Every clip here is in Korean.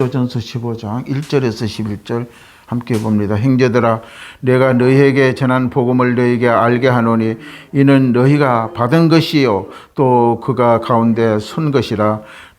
고린도전서 15장 1절에서 11절 함께 봅니다. 형제들아 내가 너희에게 전한 복음을 너희에게 알게 하노니 이는 너희가 받은 것이요 또 그가 가운데 선 것이라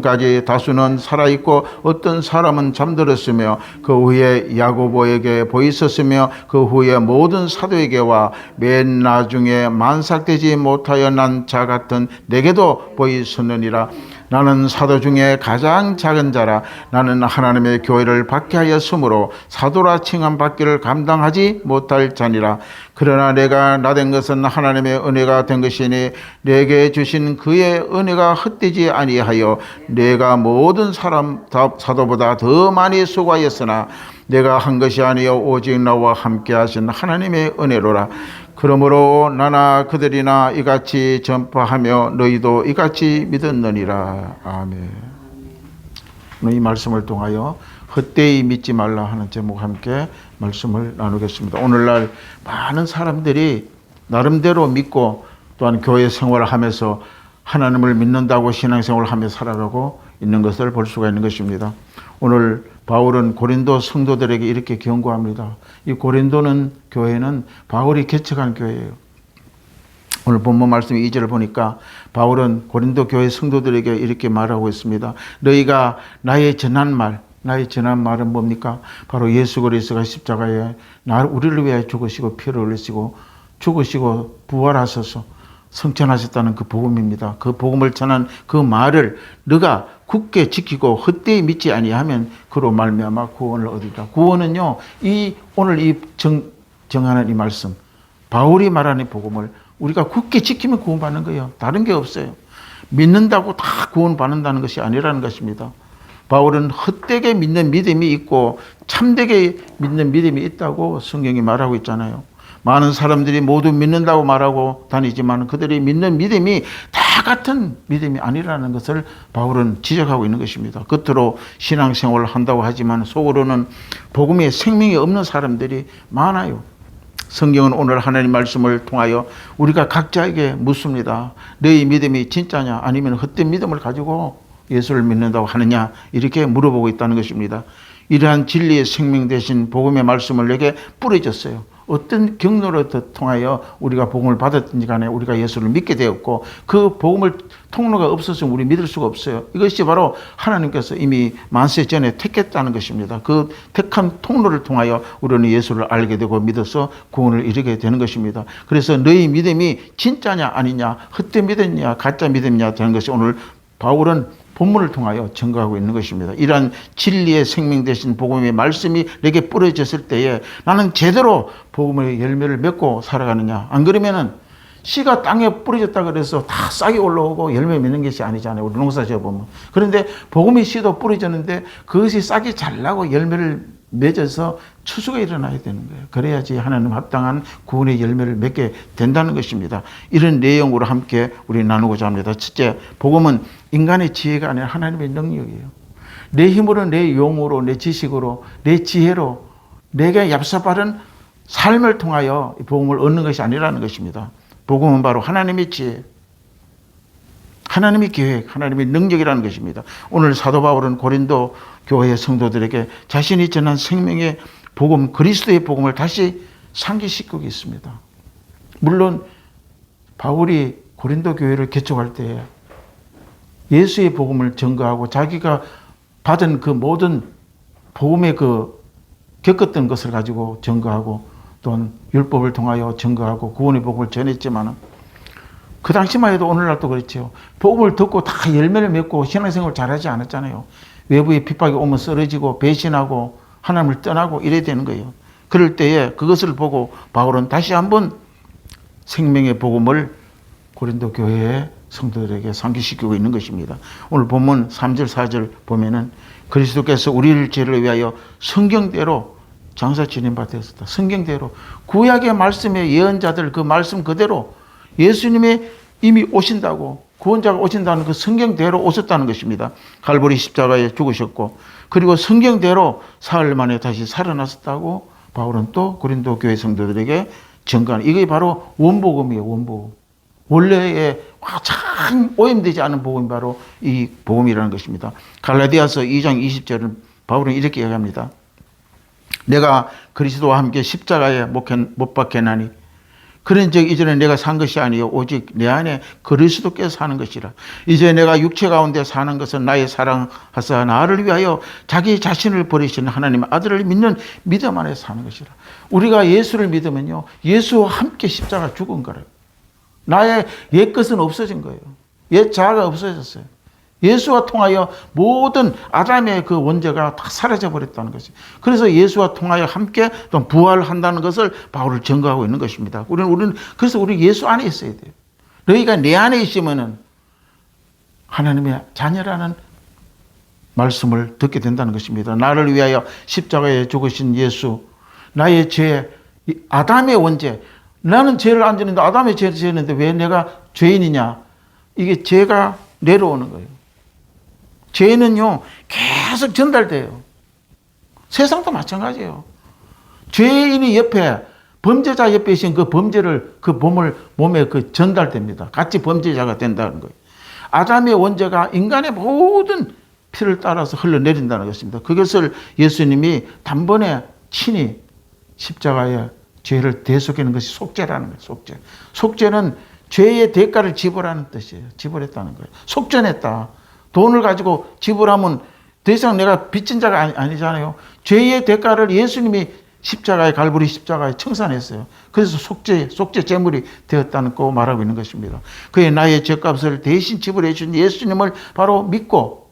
까지 다수는 살아있고 어떤 사람은 잠들었으며 그 후에 야고보에게 보이셨으며 그 후에 모든 사도에게와 맨 나중에 만삭되지 못하여 난 자 같은 내게도 보이셨느니라 나는 사도 중에 가장 작은 자라. 나는 하나님의 교회를 받게 하였으므로 사도라 칭함 받기를 감당하지 못할 자니라. 그러나 내가 나 된 것은 하나님의 은혜가 된 것이니 내게 주신 그의 은혜가 헛되지 아니하여 내가 모든 사람 다- 사도보다 더 많이 수고하였으나 내가 한 것이 아니요 오직 나와 함께 하신 하나님의 은혜로라 그러므로 나나 그들이나 이같이 전파하며 너희도 이같이 믿었느니라 아멘 이 말씀을 통하여 헛되이 믿지 말라 하는 제목 함께 말씀을 나누겠습니다. 오늘날 많은 사람들이 나름대로 믿고 또한 교회 생활을 하면서 하나님을 믿는다고 신앙생활을 하며 살아가고 있는 것을 볼 수가 있는 것입니다. 오늘 바울은 고린도 성도들에게 이렇게 경고합니다. 이 고린도는 교회는 바울이 개척한 교회예요. 오늘 본문 말씀 2절을 보니까 바울은 고린도 교회 성도들에게 이렇게 말하고 있습니다. 너희가 나의 전한 말, 나의 전한 말은 뭡니까? 바로 예수 그리스도가 십자가에 나 우리를 위하여 죽으시고 피를 흘리시고 죽으시고 부활하셔서 성천하셨다는 그 복음입니다. 그 복음을 전한 그 말을 너가 굳게 지키고 헛되이 믿지 아니하면 그로 말미암아 구원을 얻으리라. 구원은요. 이 오늘 이 정, 정하는 이 말씀 바울이 말하는 복음을 우리가 굳게 지키면 구원받는 거예요. 다른 게 없어요. 믿는다고 다 구원받는다는 것이 아니라는 것입니다. 바울은 헛되게 믿는 믿음이 있고 참되게 믿는 믿음이 있다고 성경이 말하고 있잖아요. 많은 사람들이 모두 믿는다고 말하고 다니지만 그들이 믿는 믿음이 다 같은 믿음이 아니라는 것을 바울은 지적하고 있는 것입니다. 겉으로 신앙생활을 한다고 하지만 속으로는 복음에 생명이 없는 사람들이 많아요. 성경은 오늘 하나님 말씀을 통하여 우리가 각자에게 묻습니다. 너희 믿음이 진짜냐 아니면 헛된 믿음을 가지고 예수를 믿는다고 하느냐 이렇게 물어보고 있다는 것입니다. 이러한 진리의 생명 대신 복음의 말씀을 내게 뿌려졌어요. 어떤 경로를 통하여 우리가 복음을 받았든지 간에 우리가 예수를 믿게 되었고 그 복음을 통로가 없었으면 우리 믿을 수가 없어요. 이것이 바로 하나님께서 이미 만세 전에 택했다는 것입니다. 그 택한 통로를 통하여 우리는 예수를 알게 되고 믿어서 구원을 이루게 되는 것입니다. 그래서 너희 믿음이 진짜냐 아니냐 헛된 믿음이냐 가짜 믿음이냐 되는 것이 오늘 바울은 본문을 통하여 증거하고 있는 것입니다. 이러한 진리의 생명 대신 복음의 말씀이 내게 뿌려졌을 때에 나는 제대로 복음의 열매를 맺고 살아가느냐. 안 그러면은 씨가 땅에 뿌려졌다 그래서 다 싹이 올라오고 열매 맺는 것이 아니잖아요. 우리 농사 지어 보면. 그런데 복음의 씨도 뿌려졌는데 그것이 싹이 잘 나고 열매를 맺어서 추수가 일어나야 되는 거예요. 그래야지 하나님 합당한 구원의 열매를 맺게 된다는 것입니다. 이런 내용으로 함께 우리 나누고자 합니다. 첫째, 복음은 인간의 지혜가 아니라 하나님의 능력이에요. 내 힘으로, 내 용으로, 내 지식으로, 내 지혜로 내게 얍삽바른 삶을 통하여 이 복음을 얻는 것이 아니라는 것입니다. 복음은 바로 하나님의 지혜, 하나님의 계획, 하나님의 능력이라는 것입니다. 오늘 사도 바울은 고린도 교회 성도들에게 자신이 전한 생명의 복음, 그리스도의 복음을 다시 상기시키고 있습니다. 물론 바울이 고린도 교회를 개척할 때 예수의 복음을 증거하고 자기가 받은 그 모든 복음의 그 겪었던 것을 가지고 증거하고 또한 율법을 통하여 증거하고 구원의 복음을 전했지만은 그 당시만 해도 오늘날 도 그렇죠. 복음을 듣고 다 열매를 맺고 신앙생활 잘하지 않았잖아요. 외부의 핍박이 오면 쓰러지고 배신하고 하나님을 떠나고 이래야 되는 거예요. 그럴 때에 그것을 보고 바울은 다시 한번 생명의 복음을 고린도 교회에 성도들에게 상기시키고 있는 것입니다. 오늘 본문 3절 4절 보면은 그리스도께서 우리를 죄를 위하여 성경대로 장사 지낸바 되었다. 성경대로 구약의 말씀의 예언자들 그 말씀 그대로 예수님의 이미 오신다고 구원자가 오신다는 그 성경대로 오셨다는 것입니다. 갈보리 십자가에 죽으셨고 그리고 성경대로 사흘 만에 다시 살아났었다고 바울은 또 고린도 교회 성도들에게 증거하는 이게 바로 원복음이에요. 원복음. 원래의 가장 오염되지 않은 복음이 바로 이 복음이라는 것입니다. 갈라디아서 2장 20절은 바울은 이렇게 얘기합니다. 내가 그리스도와 함께 십자가에 못 박혀나니 그런 적 이전에 내가 산 것이 아니요 오직 내 안에 그리스도께서 사는 것이라. 이제 내가 육체 가운데 사는 것은 나의 사랑하사 나를 위하여 자기 자신을 버리시는 하나님의 아들을 믿는 믿음 안에 사는 것이라. 우리가 예수를 믿으면요 예수와 함께 십자가 죽은 거래요 나의 옛 것은 없어진 거예요. 옛 자아가 없어졌어요 예수와 통하여 모든 아담의 그 원죄가 다 사라져 버렸다는 것이. 그래서 예수와 통하여 함께 또 부활한다는 것을 바울을 증거하고 있는 것입니다. 우리는 우리는 그래서 우리 예수 안에 있어야 돼요. 너희가 내 안에 있으면은 하나님의 자녀라는 말씀을 듣게 된다는 것입니다. 나를 위하여 십자가에 죽으신 예수, 나의 죄, 아담의 원죄. 나는 죄를 안 지는데 아담의 죄를 지었는데 왜 내가 죄인이냐? 이게 죄가 내려오는 거예요. 죄는요, 계속 전달돼요. 세상도 마찬가지예요. 죄인이 옆에, 범죄자 옆에 있으면 그 범죄를, 그 몸을, 몸에 그 전달됩니다. 같이 범죄자가 된다는 거예요. 아담의 원죄가 인간의 모든 피를 따라서 흘러내린다는 것입니다. 그것을 예수님이 단번에 친히 십자가에 죄를 대속하는 것이 속죄라는 거예요. 속죄. 속죄는 죄의 대가를 지불하는 뜻이에요. 지불했다는 거예요. 속전했다. 돈을 가지고 지불하면 더 이상 내가 빚진 자가 아니, 잖아요 죄의 대가를 예수님이 십자가에 갈보리 십자가에 청산했어요. 그래서 속죄 속죄 제물이 되었다는 거 말하고 있는 것입니다. 그의 나의 죄값을 대신 지불해 준 예수님을 바로 믿고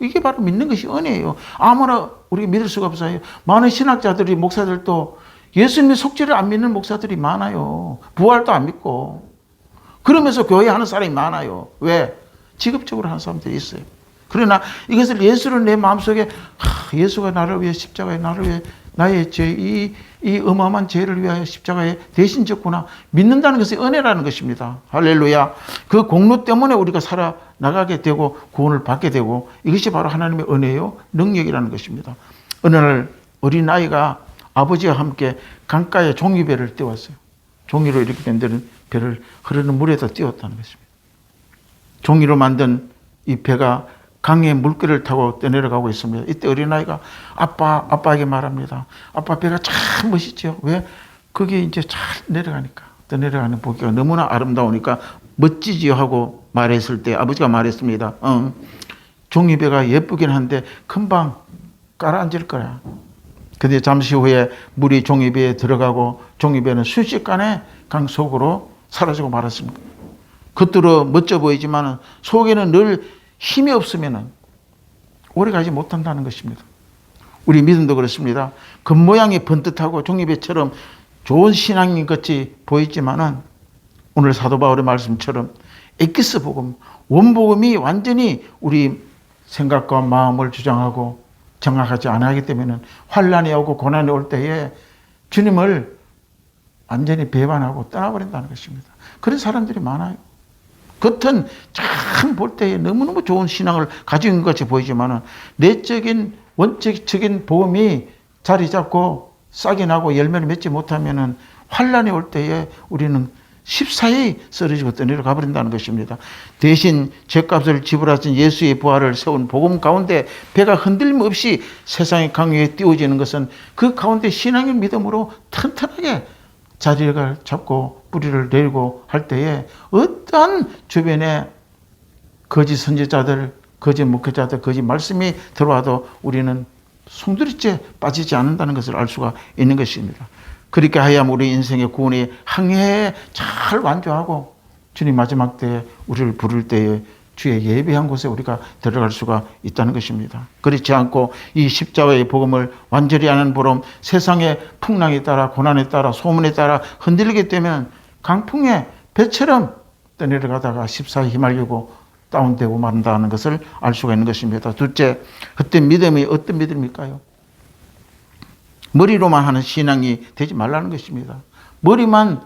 이게 바로 믿는 것이 은혜예요. 아무나 우리 믿을 수가 없어요. 많은 신학자들이 목사들도 예수님의 속죄를 안 믿는 목사들이 많아요. 부활도 안 믿고 그러면서 교회 하는 사람이 많아요. 왜? 직업적으로 하는 사람들이 있어요. 그러나 이것을 예수를 내 마음속에 하, 예수가 나를 위해 십자가에 나를 위해 나의 죄, 이, 이 어마어마한 죄를 위하여 십자가에 대신 졌구나. 믿는다는 것이 은혜라는 것입니다. 할렐루야. 그 공로 때문에 우리가 살아 나가게 되고 구원을 받게 되고 이것이 바로 하나님의 은혜요, 능력이라는 것입니다. 어느 날 어린 아이가 아버지와 함께 강가에 종이배를 띄웠어요. 종이로 이렇게 만드는 배를 흐르는 물에다 띄웠다는 것입니다. 종이로 만든 이 배가 강의 물길을 타고 떠내려가고 있습니다. 이때 어린아이가 아빠, 아빠에게 말합니다. 아빠 배가 참 멋있죠. 왜? 그게 이제 잘 내려가니까. 떠내려가는 보기가 너무나 아름다우니까 멋지지요 하고 말했을 때 아버지가 말했습니다. 응. 종이배가 예쁘긴 한데 금방 깔아앉을 거야. 근데 잠시 후에 물이 종이배에 들어가고 종이배는 순식간에 강 속으로 사라지고 말았습니다. 겉으로 멋져 보이지만 속에는 늘 힘이 없으면 오래 가지 못한다는 것입니다. 우리 믿음도 그렇습니다. 겉모양이 번듯하고 종이배처럼 좋은 신앙인 같이 보이지만은 오늘 사도 바울의 말씀처럼 엑기스 복음, 원복음이 완전히 우리 생각과 마음을 주장하고 정확하지 않아 하기 때문에 환란이 오고 고난이 올 때에 주님을 완전히 배반하고 떠나버린다는 것입니다. 그런 사람들이 많아요. 겉은 참 볼 때에 너무너무 좋은 신앙을 가지고 있는 것 같이 보이지만 내적인 원칙적인 보험이 자리 잡고 싹이 나고 열매를 맺지 못하면 환란이 올 때에 우리는 십사히 쓰러지고 떠내려 가 버린다는 것입니다. 대신 죄값을 지불하신 예수의 부활을 세운 복음 가운데 배가 흔들림 없이 세상의 강요에 띄워지는 것은 그 가운데 신앙의 믿음으로 튼튼하게 자리를 잡고 뿌리를 내리고 할 때에 어떠한 주변에 거짓 선지자들, 거짓 목회자들, 거짓 말씀이 들어와도 우리는 송두리째 빠지지 않는다는 것을 알 수가 있는 것입니다. 그렇게 하야면 우리 인생의 구원이 항해에 잘 완주하고 주님 마지막 때에 우리를 부를 때에 주의 예배한 곳에 우리가 들어갈 수가 있다는 것입니다. 그렇지 않고 이 십자가의 복음을 완전히 아는 보름 세상의 풍랑에 따라 고난에 따라 소문에 따라 흔들리게 되면 강풍의 배처럼 떠내려가다가 십사에 휘말리고 다운되고 만다는 것을 알 수가 있는 것입니다. 둘째, 그때 믿음이 어떤 믿음일까요? 머리로만 하는 신앙이 되지 말라는 것입니다. 머리만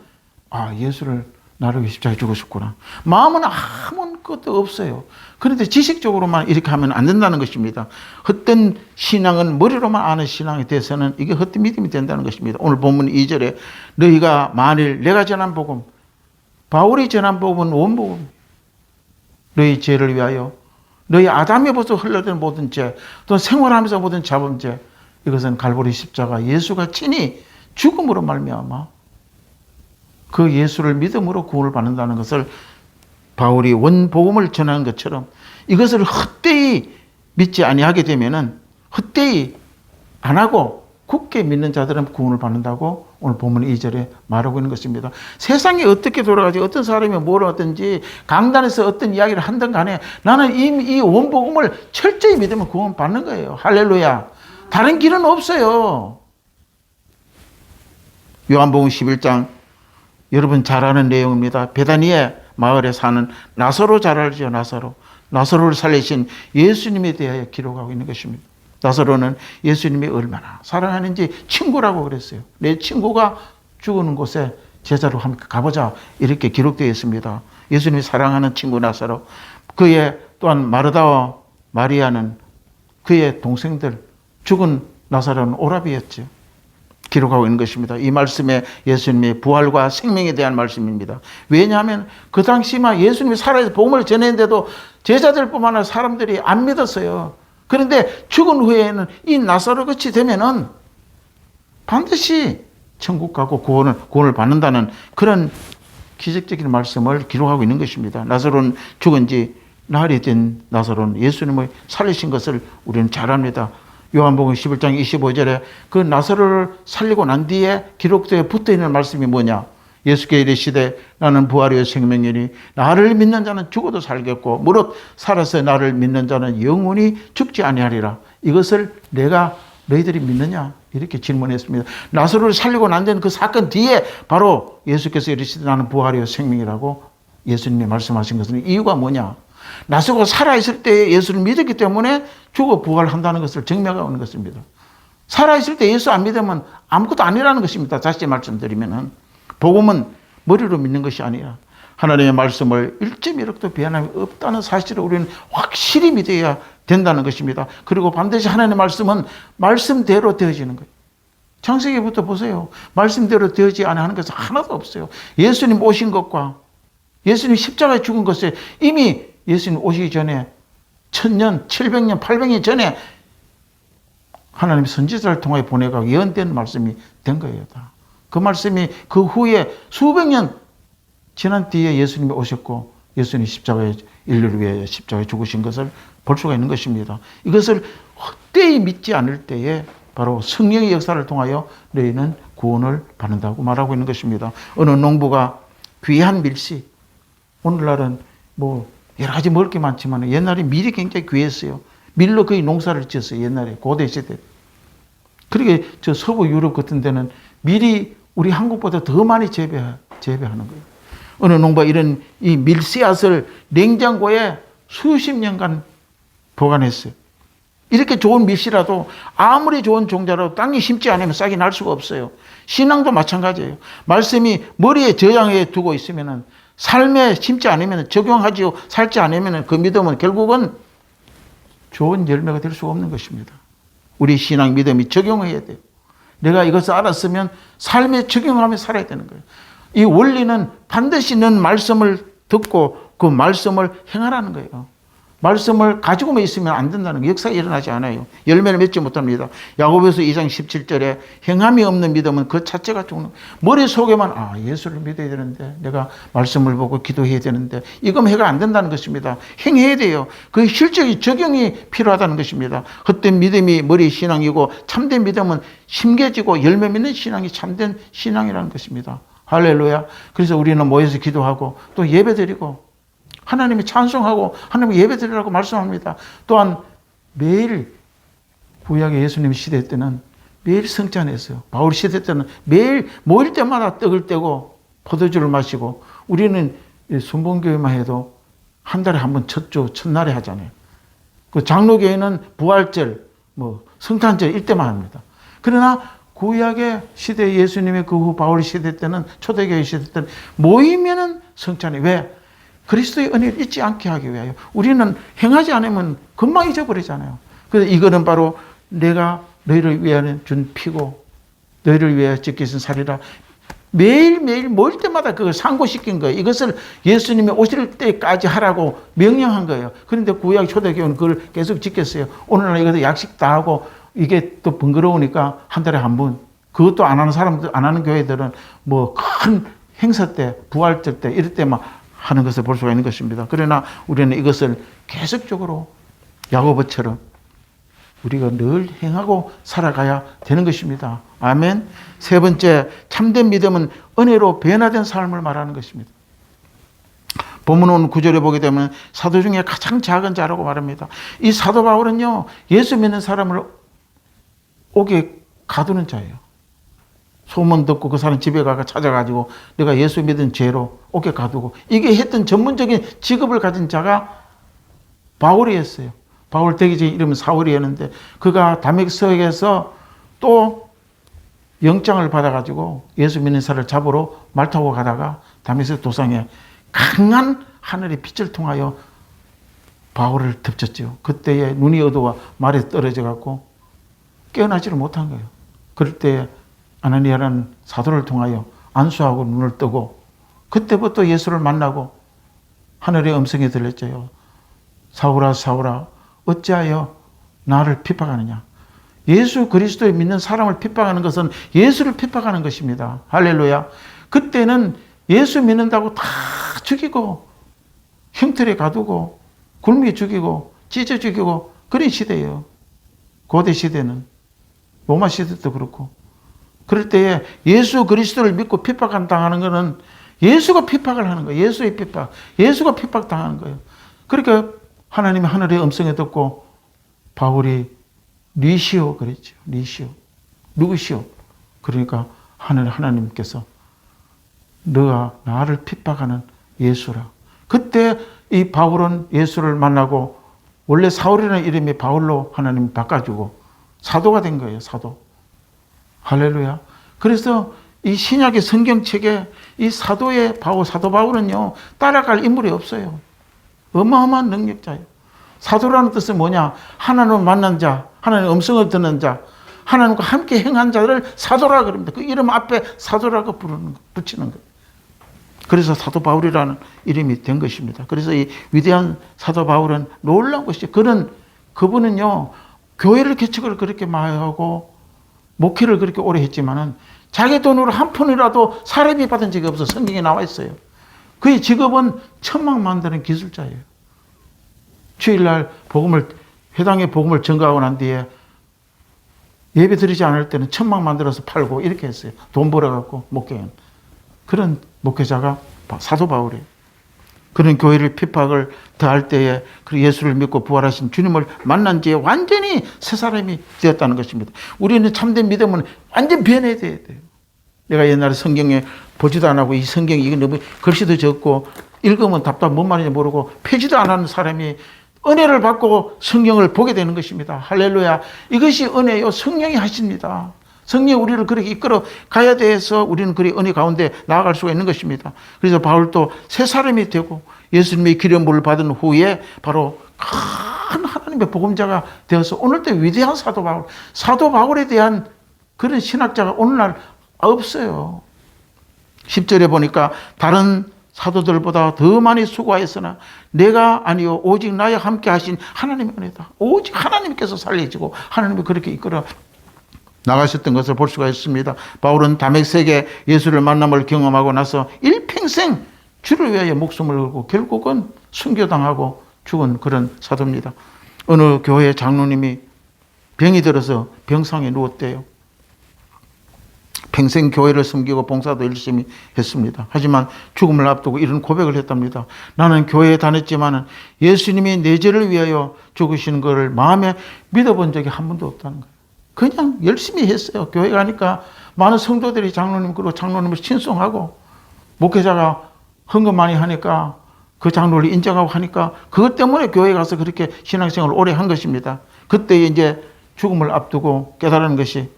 아 예수를 나를 위해 십자가에 죽으셨구나. 마음은 아무것도 없어요. 그런데 지식적으로만 이렇게 하면 안 된다는 것입니다. 헛된 신앙은 머리로만 아는 신앙이 돼서는 이게 헛된 믿음이 된다는 것입니다. 오늘 본문 2절에 너희가 만일 내가 전한 복음, 바울이 전한 복음은 원복음, 너희 죄를 위하여 너희 아담에부터 흘러든 모든 죄, 또 생활하면서 모든 자범죄, 이것은 갈보리 십자가 예수가 친히 죽음으로 말미암아 그 예수를 믿음으로 구원을 받는다는 것을 바울이 원복음을 전하는 것처럼 이것을 헛되이 믿지 아니하게 되면은 헛되이 안 하고 굳게 믿는 자들은 구원을 받는다고 오늘 본문 2절에 말하고 있는 것입니다. 세상이 어떻게 돌아가지 어떤 사람이 뭘 하든지 강단에서 어떤 이야기를 한든 간에 나는 이미 이 원복음을 철저히 믿으면 구원 받는 거예요. 할렐루야. 다른 길은 없어요. 요한복음 11장 여러분 잘 아는 내용입니다. 베다니에 마을에 사는 나사로 잘 알죠. 나사로. 나사로를 살리신 예수님에 대하여 기록하고 있는 것입니다. 나사로는 예수님이 얼마나 사랑하는지 친구라고 그랬어요. 내 친구가 죽는 곳에 제자로 함께 가보자 이렇게 기록되어 있습니다. 예수님이 사랑하는 친구 나사로 그의 또한 마르다와 마리아는 그의 동생들 죽은 나사로는 오라비였죠. 기록하고 있는 것입니다. 이 말씀에 예수님의 부활과 생명에 대한 말씀입니다. 왜냐하면 그 당시만 예수님이 살아서 복음을 전했는데도 제자들뿐만 아니라 사람들이 안 믿었어요. 그런데 죽은 후에는 이 나사로 같이 되면은 반드시 천국 가고 구원을 구원을 받는다는 그런 기적적인 말씀을 기록하고 있는 것입니다. 나사로는 죽은 지 나흘이 된 나사로는 예수님을 살리신 것을 우리는 잘 압니다. 요한복음 11장 25절에 그 나사로를 살리고 난 뒤에 기록되어 붙어 있는 말씀이 뭐냐? 예수께 이르시되 나는 부활이요 생명이니 나를 믿는 자는 죽어도 살겠고 무릇 살아서 나를 믿는 자는 영원히 죽지 아니하리라. 이것을 내가 너희들이 믿느냐? 이렇게 질문했습니다. 나사로를 살리고 난 뒤에 그 사건 뒤에 바로 예수께서 이르시되 나는 부활이요 생명이라고 예수님이 말씀하신 것은 이유가 뭐냐? 나사로가 살아있을 때 예수를 믿었기 때문에 죽어 부활한다는 것을 증명하고 있는 것입니다. 살아있을 때 예수 안 믿으면 아무것도 아니라는 것입니다. 다시 말씀드리면은. 복음은 머리로 믿는 것이 아니라 하나님의 말씀을 1.1억도 변함이 없다는 사실을 우리는 확실히 믿어야 된다는 것입니다. 그리고 반드시 하나님의 말씀은 말씀대로 되어지는 거예요. 창세기부터 보세요. 말씀대로 되어지지 않는 것은 하나도 없어요. 예수님 오신 것과 예수님 십자가에 죽은 것에 이미 예수님 오시기 전에 천년, 700년, 800년 전에 하나님 선지자를 통해 보내가 예언된 말씀이 된 거예요. 다. 그 말씀이 그 후에 수백 년 지난 뒤에 예수님이 오셨고 예수님이 십자가에 인류를 위해 십자가에 죽으신 것을 볼 수가 있는 것입니다. 이것을 헛되이 믿지 않을 때에 바로 성령의 역사를 통하여 너희는 구원을 받는다고 말하고 있는 것입니다. 어느 농부가 귀한 밀씨, 오늘날은 뭐 여러 가지 먹을 게 많지만 옛날에 밀이 굉장히 귀했어요. 밀로 거의 농사를 지었어요. 옛날에 고대 시대. 그러게 저 서부 유럽 같은 데는 밀이 우리 한국보다 더 많이 재배 재배하는 거예요. 어느 농부가 이런 이 밀씨앗을 냉장고에 수십 년간 보관했어요. 이렇게 좋은 밀씨라도 아무리 좋은 종자라도 땅에 심지 않으면 싹이 날 수가 없어요. 신앙도 마찬가지예요. 말씀이 머리에 저장해 두고 있으면은 삶에 심지 않으면 적용하지요. 살지 않으면 그 믿음은 결국은 좋은 열매가 될 수가 없는 것입니다. 우리 신앙 믿음이 적용해야 돼요. 내가 이것을 알았으면 삶에 적용하며 살아야 되는 거예요. 이 원리는 반드시 는 말씀을 듣고 그 말씀을 행하라는 거예요. 말씀을 가지고만 있으면 안 된다는 거 역사가 일어나지 않아요. 열매를 맺지 못합니다. 야고보서 2장 17절에 행함이 없는 믿음은 그 자체가 죽는 머릿속에만 아 예수를 믿어야 되는데 내가 말씀을 보고 기도해야 되는데 이건 해가 안 된다는 것입니다. 행해야 돼요. 그 실적인 적용이 필요하다는 것입니다. 헛된 믿음이 머리 신앙이고 참된 믿음은 심겨지고 열매 맺는 신앙이 참된 신앙이라는 것입니다. 할렐루야. 그래서 우리는 모여서 기도하고 또 예배드리고 하나님이 찬송하고 하나님 예배 드리라고 말씀합니다. 또한 매일 구약의 예수님 시대 때는 매일 성찬했어요. 바울 시대 때는 매일 모일 때마다 떡을 떼고 포도주를 마시고 우리는 이 순봉교회만 해도 한 달에 한 번 첫 주 첫날에 하잖아요. 그 장로교회는 부활절, 뭐 성탄절 이때만 합니다. 그러나 구약의 시대 예수님의 그 후 바울 시대 때는 초대교회 시대 때는 모이면은 성찬이 왜 그리스도의 은혜를 잊지 않게 하기 위하여 우리는 행하지 않으면 금방 잊어버리잖아요. 그래서 이거는 바로 내가 너희를 위하여 준 피고 너희를 위하여 지키신 살이라 매일매일 모일 때마다 그걸 상고시킨 거예요. 이것을 예수님이 오실 때까지 하라고 명령한 거예요. 그런데 구약 초대교회는 그걸 계속 지켰어요. 오늘날 이것도 약식 다 하고 이게 또 번거로우니까 한 달에 한 번. 그것도 안 하는 사람들, 안 하는 교회들은 뭐 큰 행사 때, 부활절 때, 이럴 때만 하는 것을 볼 수가 있는 것입니다. 그러나 우리는 이것을 계속적으로 야고보처럼 우리가 늘 행하고 살아가야 되는 것입니다. 아멘. 세 번째, 참된 믿음은 은혜로 변화된 삶을 말하는 것입니다. 본문 구절에 보게 되면 사도 중에 가장 작은 자라고 말합니다. 이 사도 바울은요, 예수 믿는 사람을 옥에 가두는 자예요. 소문 듣고 그 사람 집에 가서 찾아가지고 내가 예수 믿은 죄로 옥에 가두고 이게 했던 전문적인 직업을 가진 자가 바울이었어요. 바울 되기 전에 이름은 사울이었는데 그가 다메섹에서 또 영장을 받아가지고 예수 믿는 사람을 잡으러 말 타고 가다가 다메섹 도상에 강한 하늘의 빛을 통하여 바울을 덮쳤죠. 그때에 눈이 어두워 말에 떨어져 갖고 깨어나지를 못한 거예요. 그럴 때 아나니아라는 사도를 통하여 안수하고 눈을 뜨고 그때부터 예수를 만나고 하늘의 음성이 들렸죠. 사울아 사울아 어찌하여 나를 핍박하느냐. 예수 그리스도에 믿는 사람을 핍박하는 것은 예수를 핍박하는 것입니다. 할렐루야. 그때는 예수 믿는다고 다 죽이고 형틀에 가두고 굶이 죽이고 찢어 죽이고 그런 시대예요. 고대 시대는 로마 시대도 그렇고 그럴 때에 예수 그리스도를 믿고 핍박한 당하는 것은 예수가 핍박을 하는 거예요. 예수의 핍박. 예수가 핍박 당하는 거예요. 그러니까 하나님이 하늘의 음성에 듣고 바울이 리시오 그랬죠. 리시오. 누구시오? 그러니까 하늘 하나님께서 너가 나를 핍박하는 예수라. 그때 이 바울은 예수를 만나고 원래 사울이라는 이름이 바울로 하나님 바꿔주고 사도가 된 거예요. 사도. 할렐루야. 그래서 이 신약의 성경책에 이 사도의 바울, 사도 바울은요, 따라갈 인물이 없어요. 어마어마한 능력자예요. 사도라는 뜻은 뭐냐? 하나님을 만난 자, 하나님의 음성을 듣는 자, 하나님과 함께 행한 자를 사도라 그럽니다. 그 이름 앞에 사도라고 부르는 거, 붙이는 거예요. 그래서 사도 바울이라는 이름이 된 것입니다. 그래서 이 위대한 사도 바울은 놀라운 것이 그는 그분은요 교회를 개척을 그렇게 많이 하고 목회를 그렇게 오래 했지만은 자기 돈으로 한 푼이라도 사람이 받은 적이 없어 성경에 나와 있어요. 그의 직업은 천막 만드는 기술자예요. 주일날 복음을 회당에 복음을 전가하고 난 뒤에 예배 드리지 않을 때는 천막 만들어서 팔고 이렇게 했어요. 돈 벌어갖고 목회는 그런 목회자가 사도 바울이에요. 그런 교회를 핍박을 더할 때에 그 예수를 믿고 부활하신 주님을 만난 뒤에 완전히 새 사람이 되었다는 것입니다. 우리는 참된 믿음은 완전 변해야 돼요. 내가 옛날에 성경에 보지도 안 하고 이 성경 이게 너무 글씨도 적고 읽으면 답답 뭔 말인지 모르고 펴지도 안 하는 사람이 은혜를 받고 성경을 보게 되는 것입니다. 할렐루야. 이것이 은혜요. 성령이 하십니다. 성령 우리를 그렇게 이끌어 가야 돼서 우리는 그리 은혜 가운데 나아갈 수가 있는 것입니다. 그래서 바울도 새 사람이 되고 예수님의 기름부를 받은 후에 바로 큰 하나님의 복음자가 되어서 오늘도 위대한 사도 바울, 사도 바울에 대한 그런 신학자가 오늘날 없어요. 10절에 보니까 다른 사도들보다 더 많이 수고하였으나 내가 아니요 오직 나와 함께 하신 하나님의 은혜다. 오직 하나님께서 살려주고 하나님이 그렇게 이끌어 나가셨던 것을 볼 수가 있습니다. 바울은 다메섹에 예수를 만남을 경험하고 나서 일평생 주를 위하여 목숨을 걸고 결국은 순교당하고 죽은 그런 사도입니다. 어느 교회 장로님이 병이 들어서 병상에 누웠대요. 평생 교회를 섬기고 봉사도 열심히 했습니다. 하지만 죽음을 앞두고 이런 고백을 했답니다. 나는 교회에 다녔지만 예수님이 내 죄를 위하여 죽으시는 것을 마음에 믿어본 적이 한 번도 없다는 거예요. 그냥 열심히 했어요. 교회 가니까 많은 성도들이 장로님 그리고 장로님을 신송하고 목회자가 헌금 많이 하니까 그 장로를 인정하고 하니까 그것 때문에 교회 가서 그렇게 신앙생활을 오래 한 것입니다. 그때 이제 죽음을 앞두고 깨달은 것이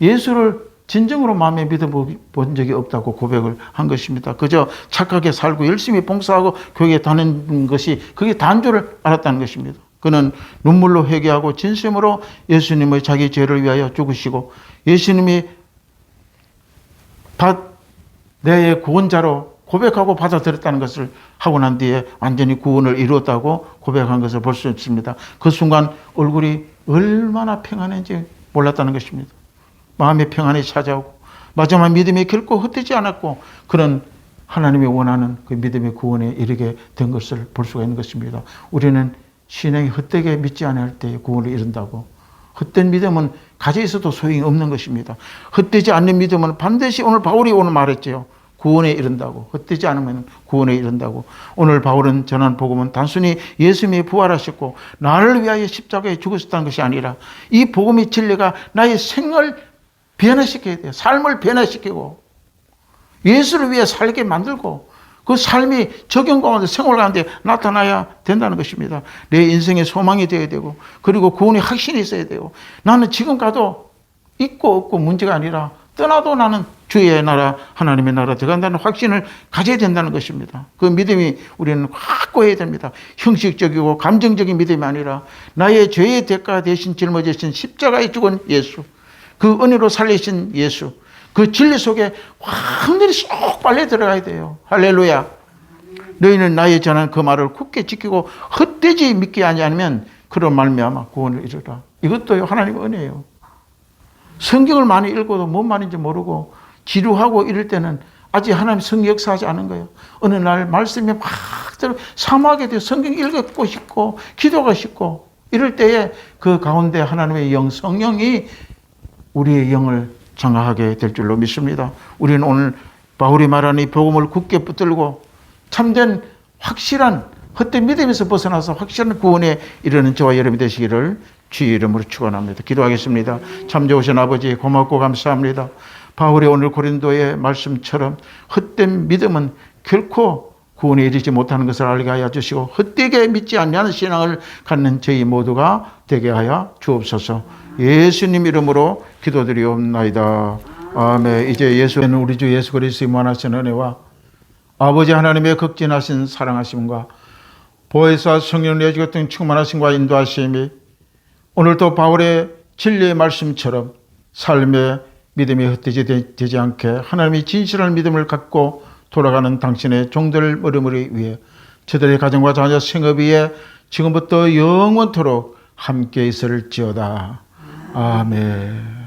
예수를 진정으로 마음에 믿어 본 적이 없다고 고백을 한 것입니다. 그저 착하게 살고 열심히 봉사하고 교회에 다니는 것이 그게 단조를 알았다는 것입니다. 그는 눈물로 회개하고 진심으로 예수님의 자기 죄를 위하여 죽으시고 예수님이 받, 내 구원자로 고백하고 받아들였다는 것을 하고 난 뒤에 완전히 구원을 이루었다고 고백한 것을 볼 수 있습니다. 그 순간 얼굴이 얼마나 평안한지 몰랐다는 것입니다. 마음의 평안이 찾아오고 마지막 믿음이 결코 흩어지지 않았고 그런 하나님이 원하는 그 믿음의 구원에 이르게 된 것을 볼 수가 있는 것입니다. 우리는 신앙이 헛되게 믿지 않을 때 구원을 이룬다고 헛된 믿음은 가져 있어도 소용이 없는 것입니다. 헛되지 않는 믿음은 반드시 오늘 바울이 오늘 말했죠. 구원에 이른다고. 헛되지 않으면 구원에 이른다고. 오늘 바울은 전한 복음은 단순히 예수님이 부활하셨고 나를 위하여 십자가에 죽으셨다는 것이 아니라 이 복음의 진리가 나의 생을 변화시켜야 돼요. 삶을 변화시키고 예수를 위해 살게 만들고 그 삶이 적용 가운데 생활 가운데 나타나야 된다는 것입니다. 내 인생의 소망이 되어야 되고 그리고 구원의 확신이 있어야 되고 나는 지금 가도 있고 없고 문제가 아니라 떠나도 나는 주의 나라 하나님의 나라 들어간다는 확신을 가져야 된다는 것입니다. 그 믿음이 우리는 확고해야 됩니다. 형식적이고 감정적인 믿음이 아니라 나의 죄의 대가 대신 짊어지신 십자가에 죽은 예수 그 은혜로 살리신 예수 그 진리 속에 완전히 쏙 빨려 들어가야 돼요. 할렐루야. 너희는 나의 전한 그 말을 굳게 지키고 헛되지 믿게 하지 않으면 그런 말미암아 구원을 이루라. 이것도 하나님의 은혜예요. 성경을 많이 읽어도 뭔 말인지 모르고 지루하고 이럴 때는 아직 하나님 성경 역사하지 않은 거예요. 어느 날 말씀이 막 들어 사막에 대해 성경 읽고 싶고 기도가 싶고 이럴 때에 그 가운데 하나님의 영 성령이 우리의 영을 장악하게 될 줄로 믿습니다. 우리는 오늘 바울이 말하는 이 복음을 굳게 붙들고 참된 확실한 헛된 믿음에서 벗어나서 확실한 구원에 이르는 저와 여러분이 되시기를 주의 이름으로 축원합니다. 기도하겠습니다. 참 좋으신 아버지 고맙고 감사합니다. 바울이 오늘 고린도의 말씀처럼 헛된 믿음은 결코 구원에 이르지 못하는 것을 알게 하여 주시고 헛되게 믿지 않냐는 신앙을 갖는 저희 모두가 되게 하여 주옵소서. 예수님 이름으로 기도드리옵나이다. 아멘. 이제 예수는 우리 주 예수 그리스도의 무한하신 은혜와 아버지 하나님의 극진하신 사랑하심과 보혜사 성령 내주 같은 충만하심과 인도하심이 오늘도 바울의 진리의 말씀처럼 삶의 믿음이 흩어지지 되지 않게 하나님이 진실한 믿음을 갖고 돌아가는 당신의 종들 머리머리 위해 저들의 가정과 자녀 생업 위에 지금부터 영원토록 함께 있을지어다. 아멘.